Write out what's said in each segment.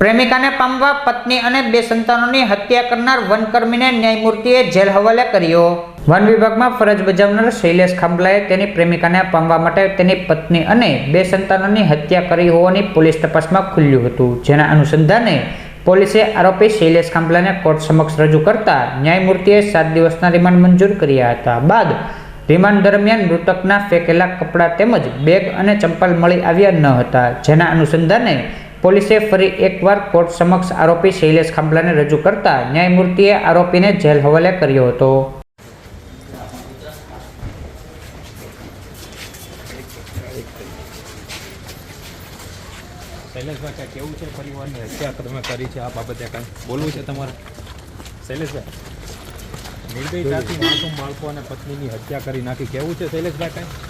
પ્રેમિકાને પામવા પત્ની અને બે સંતાનોની હત્યા કરનાર વનકર્મીને ન્યાયમૂર્તિએ જેલ હવાલે કર્યો. વન વિભાગમાં ફરજ બજાવનાર શૈલેષ ખાંભલાએ તેની પ્રેમિકાને પામવા માટે તેની પત્ની અને બે સંતાનોની હત્યા કરી હોવાની પોલીસ તપાસમાં ખુલ્યું હતું. જેના અનુસંધાને પોલીસે આરોપી શૈલેષ ખાંભલાને કોર્ટ સમક્ષ રજૂ કરતા ન્યાયમૂર્તિએ સાત દિવસના રિમાન્ડ મંજૂર કર્યા હતા. બાદ રિમાન્ડ દરમિયાન મૃતકના ફેંકેલા કપડાં તેમજ બેગ અને ચંપલ મળી આવ્યા ન હતા. જેના અનુસંધાને પોલીસે ફરી એકવાર કોર્ટ સમક્ષ આરોપી શૈલેષ ખાંભલાને રજૂ કરતા ન્યાયમૂર્તિએ આરોપીને જેલ હવાલે કર્યો હતો. શૈલેષભાઈ, કાંઈ કેવું છે પરિવારની? હત્યા તમે કરી છે, આ બાબતે કાંઈ બોલવું છે તમારે? શૈલેષભાઈ નિર્દયતાથી માસૂમ બાળકો અને પત્નીની હત્યા કરી નાખી. કેવું છે શૈલેષભાઈ, કાંઈ?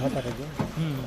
જોતા રહેજો હમ